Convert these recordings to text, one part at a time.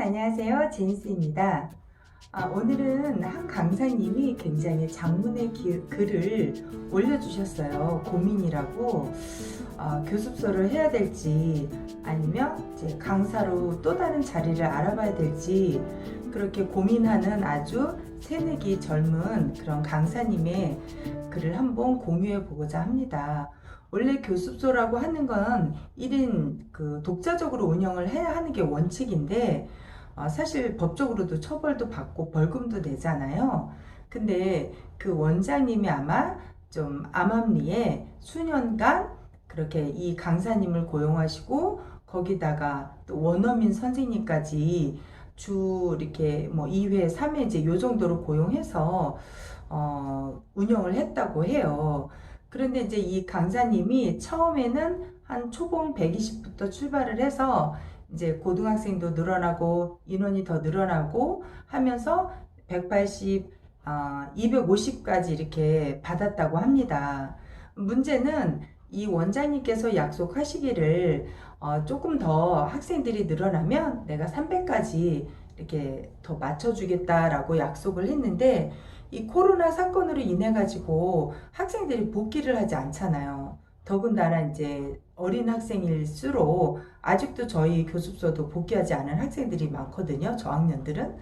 안녕하세요. 제니스입니다. 아, 오늘은 한 강사님이 굉장히 장문의 기- 글을 올려주셨어요. 고민이라고 아, 교습소를 해야 될지 아니면 강사로 또 다른 자리를 알아봐야 될지 그렇게 고민하는 아주 새내기 젊은 그런 강사님의 글을 한번 공유해 보고자 합니다. 원래 교습소라고 하는 건 1인 그 독자적으로 운영을 해야 하는 게 원칙인데 어, 사실 법적으로도 처벌도 받고 벌금도 내잖아요. 근데 그 원장님이 아마 좀 암암리에 수년간 그렇게 이 강사님을 고용하시고 거기다가 또 원어민 선생님까지 주 이렇게 뭐 2회, 3회 이제 요 정도로 고용해서 어, 운영을 했다고 해요. 그런데 이제 이 강사님이 처음에는 한 초봉 120부터 출발을 해서 이제 고등학생도 늘어나고 인원이 더 늘어나고 하면서 180, 아, 250까지 이렇게 받았다고 합니다. 문제는 이 원장님께서 약속하시기를 어, 조금 더 학생들이 늘어나면 내가 300까지 이렇게 더 맞춰주겠다라고 약속을 했는데 이 코로나 사건으로 인해 가지고 학생들이 복귀를 하지 않잖아요. 더군다나 이제 어린 학생일수록 아직도 저희 교습소도 복귀하지 않은 학생들이 많거든요. 저학년들은.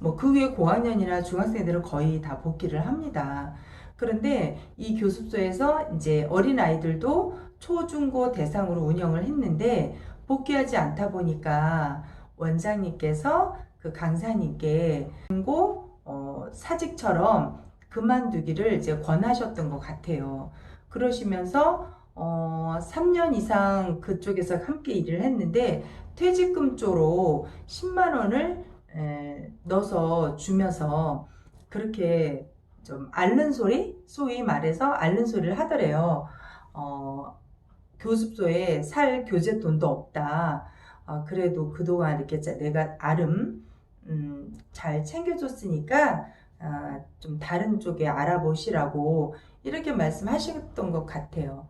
뭐 그 외 고학년이나 중학생들은 거의 다 복귀를 합니다. 그런데 이 교습소에서 이제 어린 아이들도 초중고 대상으로 운영을 했는데 복귀하지 않다 보니까 원장님께서 그 강사님께 고 어, 사직처럼 그만두기를 이제 권하셨던 것 같아요. 그러시면서 어, 3년 이상 그쪽에서 함께 일을 했는데 퇴직금 쪽으로 10만 원을 에, 넣어서 주면서 그렇게 좀 앓는 소리, 소위 말해서 앓는 소리를 하더래요. 어, 교습소에 살 교재 돈도 없다. 어, 그래도 그동안 이렇게 자- 내가 아름 음, 잘 챙겨줬으니까 아, 좀 다른 쪽에 알아보시라고 이렇게 말씀하셨던 것 같아요.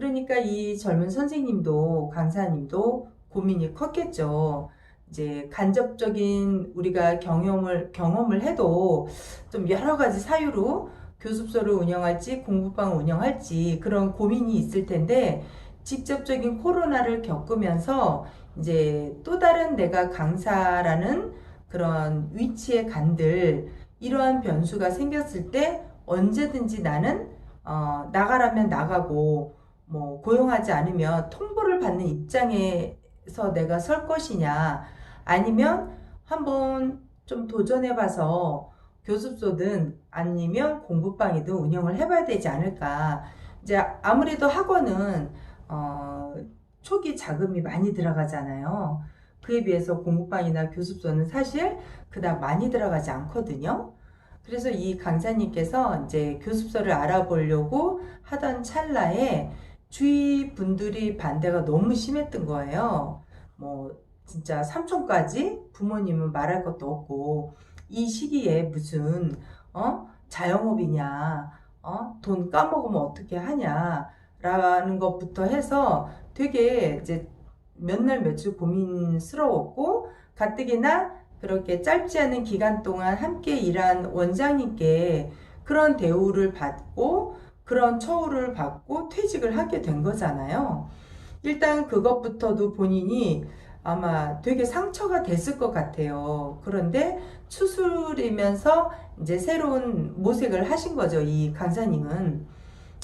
그러니까 이 젊은 선생님도 강사님도 고민이 컸겠죠. 이제 간접적인 우리가 경험을 경험을 해도 좀 여러 가지 사유로 교습소를 운영할지 공부방을 운영할지 그런 고민이 있을 텐데 직접적인 코로나를 겪으면서 이제 또 다른 내가 강사라는 그런 위치에 간들 이러한 변수가 생겼을 때 언제든지 나는 어, 나가라면 나가고 뭐 고용하지 않으면 통보를 받는 입장에서 내가 설 것이냐 아니면 한번 좀 도전해 봐서 교습소든 아니면 공부방이든 운영을 해봐야 되지 않을까 이제 아무래도 학원은 어, 초기 자금이 많이 들어가잖아요. 그에 비해서 공부방이나 교습소는 사실 그다음 많이 들어가지 않거든요. 그래서 이 강사님께서 이제 교습소를 알아보려고 하던 찰나에 주위 분들이 반대가 너무 심했던 거예요. 뭐 진짜 삼촌까지 부모님은 말할 것도 없고 이 시기에 무슨 어 자영업이냐 어 돈 까먹으면 어떻게 하냐라는 것부터 해서 되게 이제 몇 날 며칠 고민스러웠고 가뜩이나 그렇게 짧지 않은 기간 동안 함께 일한 원장님께 그런 대우를 받고 그런 처우를 받고 퇴직을 하게 된 거잖아요. 일단 그것부터도 본인이 아마 되게 상처가 됐을 것 같아요. 그런데 추술이면서 이제 새로운 모색을 하신 거죠. 이 강사님은.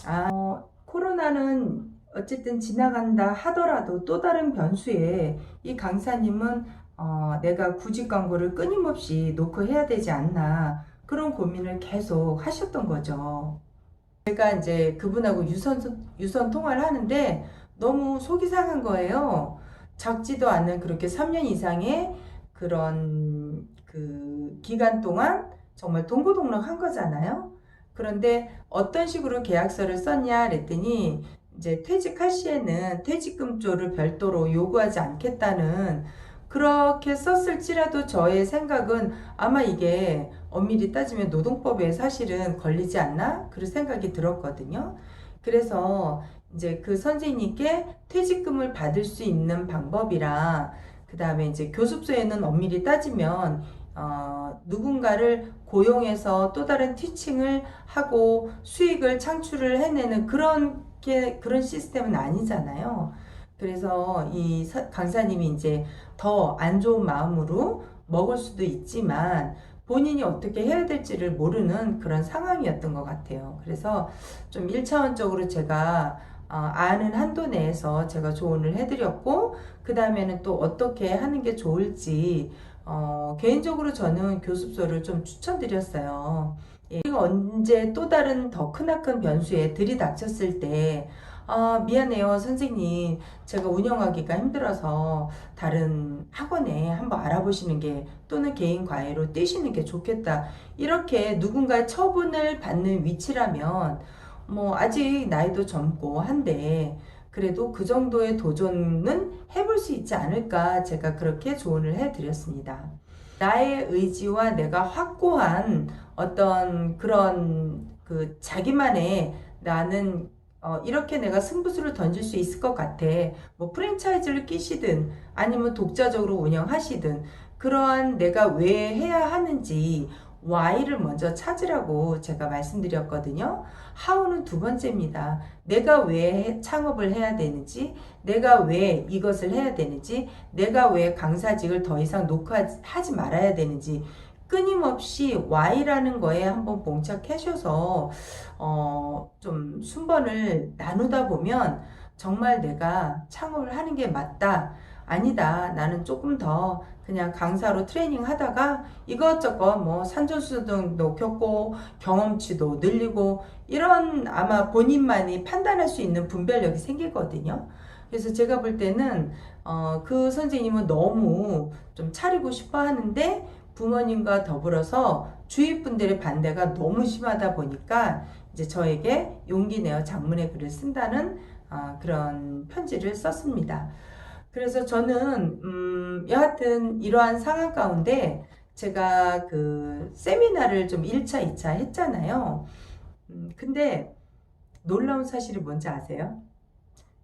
아, 어, 코로나는 어쨌든 지나간다 하더라도 또 다른 변수에 이 강사님은 어, 내가 구직 광고를 끊임없이 노크해야 되지 않나 그런 고민을 계속 하셨던 거죠. 제가 이제 그분하고 유선 유선 통화를 하는데 너무 속이 상한 거예요. 작지도 않은 그렇게 3년 이상의 그런 그 기간 동안 정말 동고동락 한 거잖아요. 그런데 어떤 식으로 계약서를 썼냐 그랬더니 이제 퇴직할 시에는 퇴직금 쪽을 별도로 요구하지 않겠다는 그렇게 썼을지라도 저의 생각은 아마 이게 엄밀히 따지면 노동법에 사실은 걸리지 않나? 그런 생각이 들었거든요. 그래서 이제 그 선생님께 퇴직금을 받을 수 있는 방법이랑 그 다음에 이제 교습소에는 엄밀히 따지면 어, 누군가를 고용해서 또 다른 티칭을 하고 수익을 창출을 해내는 그런 게 그런 시스템은 아니잖아요. 그래서 이 서- 강사님이 이제 더 안 좋은 마음으로 먹을 수도 있지만 본인이 어떻게 해야 될지를 모르는 그런 상황이었던 것 같아요. 그래서 좀 1차원적으로 제가 어, 아는 한도 내에서 제가 조언을 해드렸고, 그 다음에는 또 어떻게 하는 게 좋을지, 어, 개인적으로 저는 교습소를 좀 추천드렸어요. 예, 언제 또 다른 더 크나큰 변수에 들이닥쳤을 때, 아, 미안해요, 선생님. 제가 운영하기가 힘들어서 다른 학원에 한번 알아보시는 게 또는 개인 과외로 뛰시는 게 좋겠다. 이렇게 누군가 처분을 받는 위치라면 뭐 아직 나이도 젊고 한데 그래도 그 정도의 도전은 해볼 수 있지 않을까 제가 그렇게 조언을 해드렸습니다. 나의 의지와 내가 확고한 어떤 그런 그 자기만의 나는 어, 이렇게 내가 승부수를 던질 수 있을 것 같아. 뭐 프랜차이즈를 끼시든 아니면 독자적으로 운영하시든 그러한 내가 왜 해야 하는지 why를 먼저 찾으라고 제가 말씀드렸거든요. how는 두 번째입니다. 내가 왜 해- 창업을 해야 되는지, 내가 왜 이것을 해야 되는지, 내가 왜 강사직을 더 이상 녹화하지 말아야 되는지 끊임없이 why라는 거에 한번 봉착하셔서 어, 좀 순번을 나누다 보면 정말 내가 창업을 하는 게 맞다. 아니다. 나는 조금 더 그냥 강사로 트레이닝 하다가 이것저것 뭐 산전수등도 겪고 경험치도 늘리고 이런 아마 본인만이 판단할 수 있는 분별력이 생기거든요. 그래서 제가 볼 때는 어, 그 선생님은 너무 좀 차리고 싶어 하는데 부모님과 더불어서 주위 분들의 반대가 너무 심하다 보니까 이제 저에게 용기 내어 장문의 글을 쓴다는 아, 그런 편지를 썼습니다. 그래서 저는 음, 여하튼 이러한 상황 가운데 제가 그 세미나를 좀 1차, 2차 했잖아요. 음, 근데 놀라운 사실이 뭔지 아세요?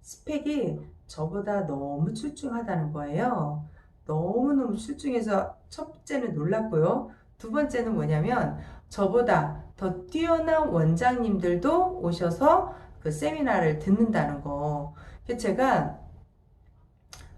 스펙이 저보다 너무 출중하다는 거예요. 너무너무 출중해서 첫째는 놀랐고요. 두 번째는 뭐냐면 저보다 더 뛰어난 원장님들도 오셔서 그 세미나를 듣는다는 거. 제가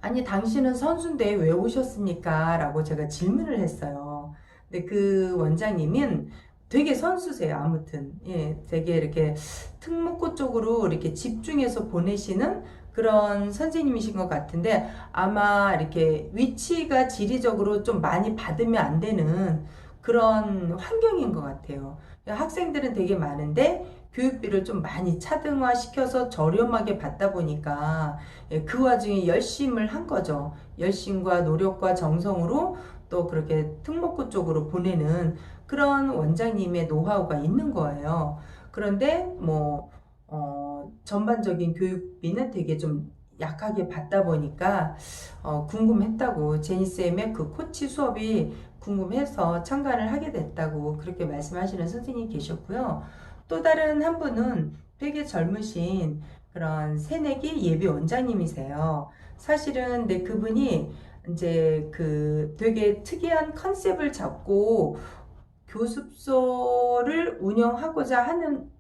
아니 당신은 선수인데 왜 오셨습니까? 라고 제가 질문을 했어요. 근데 그 원장님은 되게 선수세요. 아무튼 예, 되게 이렇게 특목고 쪽으로 이렇게 집중해서 보내시는 그런 선생님이신 것 같은데 아마 이렇게 위치가 지리적으로 좀 많이 받으면 안 되는 그런 환경인 것 같아요. 학생들은 되게 많은데 교육비를 좀 많이 차등화 시켜서 저렴하게 받다 보니까 예, 그 와중에 열심을 한 거죠. 열심과 노력과 정성으로 또 그렇게 특목고 쪽으로 보내는 그런 원장님의 노하우가 있는 거예요. 그런데 뭐 어, 전반적인 교육비는 되게 좀 약하게 받다 보니까 어, 궁금했다고 제니쌤의 그 코치 수업이 궁금해서 참가를 하게 됐다고 그렇게 말씀하시는 선생님이 계셨고요. 또 다른 한 분은 되게 젊으신 그런 새내기 예비 원장님이세요. 사실은 내 그분이 이제 그 되게 특이한 컨셉을 잡고 교습소를 운영하고자 하는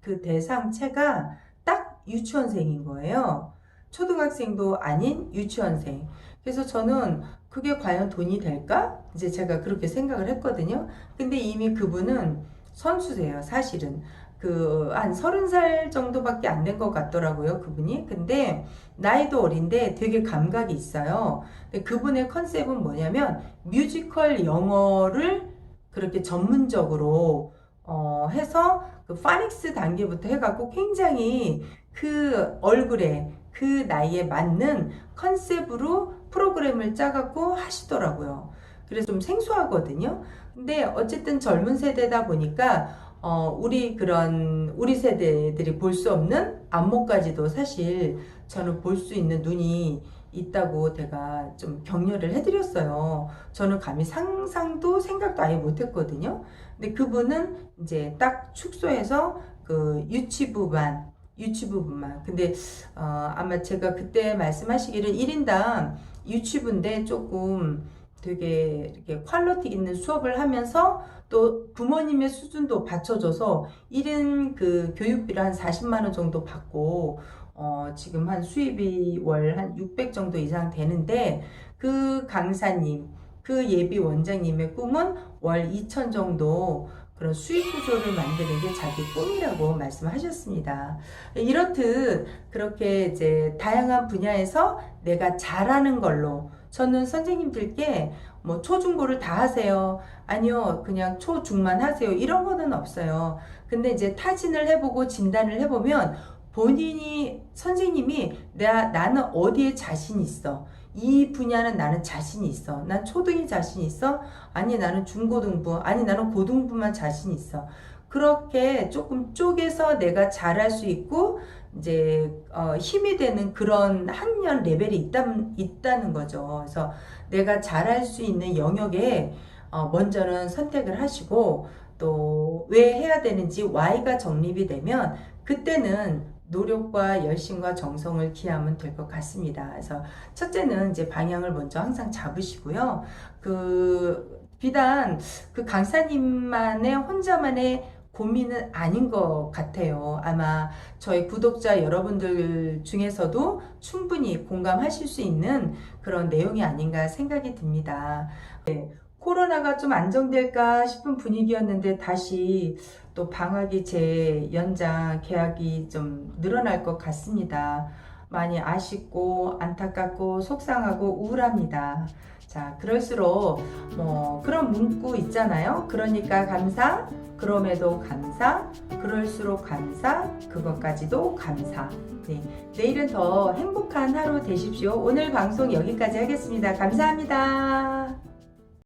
그 대상체가 딱 유치원생인 거예요. 초등학생도 아닌 유치원생. 그래서 저는 그게 과연 돈이 될까? 이제 제가 그렇게 생각을 했거든요. 근데 이미 그분은 선수세요, 사실은. 그, 한 서른 살 정도밖에 안 된 것 같더라고요, 그분이. 근데, 나이도 어린데 되게 감각이 있어요. 그분의 컨셉은 뭐냐면, 뮤지컬 영어를 그렇게 전문적으로, 어, 해서, 그 파닉스 단계부터 해갖고 굉장히 그 얼굴에, 그 나이에 맞는 컨셉으로 프로그램을 짜갖고 하시더라고요. 그래서 좀 생소하거든요. 근데 어쨌든 젊은 세대다 보니까 어, 우리 그런 우리 세대들이 볼 수 없는 안목까지도 사실 저는 볼 수 있는 눈이 있다고 제가 좀 격려를 해드렸어요. 저는 감히 상상도 생각도 아예 못했거든요. 근데 그분은 이제 딱 축소해서 그 유치부만 유치부분만. 근데 어, 아마 제가 그때 말씀하시기를 1인당 유치부인데 조금 되게 이렇게 퀄리티 있는 수업을 하면서 또 부모님의 수준도 받쳐줘서 1인 그 교육비를 한 40만 원 정도 받고 어, 지금 한 수입이 월 한 600 정도 이상 되는데 그 강사님, 그 예비 원장님의 꿈은 월 2천 정도 그런 수익 구조를 만드는 게 자기 꿈이라고 말씀하셨습니다. 이렇듯 그렇게 이제 다양한 분야에서 내가 잘하는 걸로 저는 선생님들께 뭐 초중고를 다 하세요. 아니요, 그냥 초중만 하세요. 이런 거는 없어요. 근데 이제 타진을 해보고 진단을 해보면 본인이 선생님이 나, 나는 어디에 자신 있어. 이 분야는 나는 자신 있어. 난 초등이 자신 있어. 아니 나는 중고등부. 아니 나는 고등부만 자신 있어. 그렇게 조금 쪼개서 내가 잘할 수 있고 이제 어, 힘이 되는 그런 학년 레벨이 있다, 있다는 거죠. 그래서 내가 잘할 수 있는 영역에 어, 먼저는 선택을 하시고 또 왜 해야 되는지 Y가 정립이 되면 그때는 노력과 열심과 정성을 기하면 될 것 같습니다. 그래서 첫째는 이제 방향을 먼저 항상 잡으시고요. 그 비단 그 강사님만의 혼자만의 고민은 아닌 것 같아요. 아마 저희 구독자 여러분들 중에서도 충분히 공감하실 수 있는 그런 내용이 아닌가 생각이 듭니다. 네, 코로나가 좀 안정될까 싶은 분위기였는데 다시 또 방학이 제 연장 계약이 좀 늘어날 것 같습니다. 많이 아쉽고 안타깝고 속상하고 우울합니다. 자, 그럴수록 뭐 그런 문구 있잖아요. 그러니까 감사, 그럼에도 감사, 그럴수록 감사, 그것까지도 감사. 네, 내일은 더 행복한 하루 되십시오. 오늘 방송 여기까지 하겠습니다. 감사합니다.